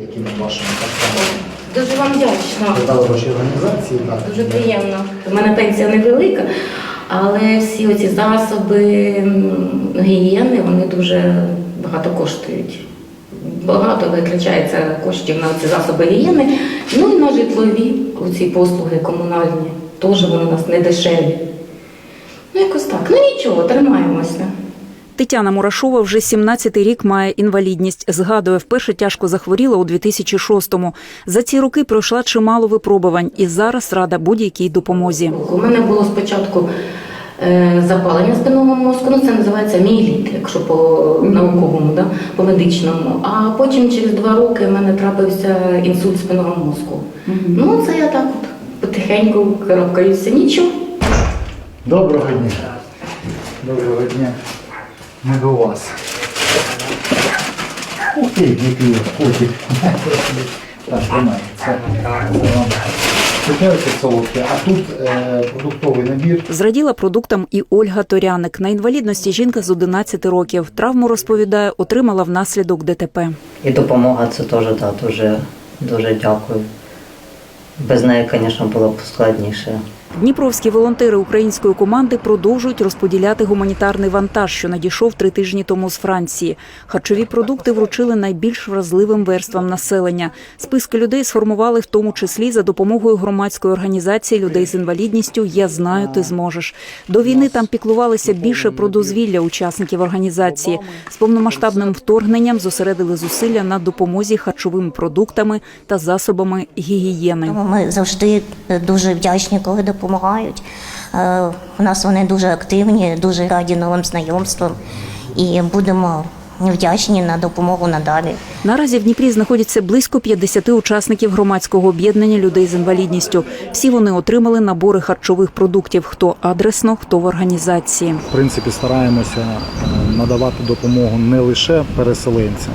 Яким вашим Дуже вам вдячна. передали ваші організації, так. Дуже приємно. У мене пенсія невелика, але всі оці засоби гігієни вони дуже багато коштують. Багато витрачається коштів на ці засоби гігієни. Ну і на житлові оці послуги комунальні. Теж вони у нас не дешеві. Ну, якось так. Ну нічого, тримаємося. Тетяна Мурашова вже 17-й рік має інвалідність. Згадує, вперше тяжко захворіла у 2006-му. За ці роки пройшла чимало випробувань і зараз рада будь-якій допомозі. У мене було спочатку е, запалення спинного мозку, ну це називається міеліт, якщо по науковому, да, по медичному. А потім через два роки в мене трапився інсульт спинного мозку. Ну, це я так от потихеньку карабкаюся. Нічого. Доброго дня. Доброго дня. Ми до вас. Ух ти, який котик. Так, тримай. Це це вам цукерки солодкі, а тут е, продуктовий набір. Зраділа продуктам і Ольга Торяник. На інвалідності жінка з 11 років. Травму розповідає, отримала внаслідок ДТП. І допомога це теж да, дуже, дуже дякую. Без неї, звісно, було б складніше. Дніпровські волонтери української команди продовжують розподіляти гуманітарний вантаж, що надійшов три тижні тому з Франції. Харчові продукти вручили найбільш вразливим верствам населення. Списки людей сформували в тому числі за допомогою громадської організації людей з інвалідністю Я знаю, ти зможеш. До війни там піклувалися більше про дозвілля учасників організації. З повномасштабним вторгненням зосередили зусилля на допомозі харчовими продуктами та засобами гігієни. Ми завжди дуже вдячні, коли допомагають. Е, У нас вони дуже активні, дуже раді новим знайомствам і будемо вдячні на допомогу надалі. Наразі в Дніпрі знаходяться близько 50 учасників громадського об'єднання людей з інвалідністю. Всі вони отримали набори харчових продуктів, хто адресно, хто в організації. В принципі, стараємося е, надавати допомогу не лише переселенцям,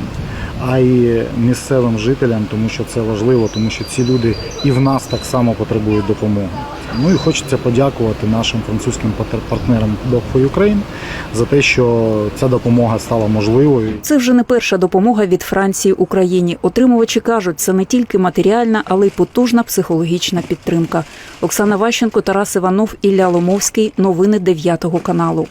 а й місцевим жителям, тому що це важливо, тому що ці люди і в нас так само потребують допомоги. Ну і хочеться подякувати нашим французьким партнерам Dog for Ukraine за те, що ця допомога стала можливою. Це вже не перша допомога від Франції Україні. Отримувачі кажуть, це не тільки матеріальна, але й потужна психологічна підтримка. Оксана Ващенко, Тарас Іванов, Ілля Ломовський. Новини 9 каналу.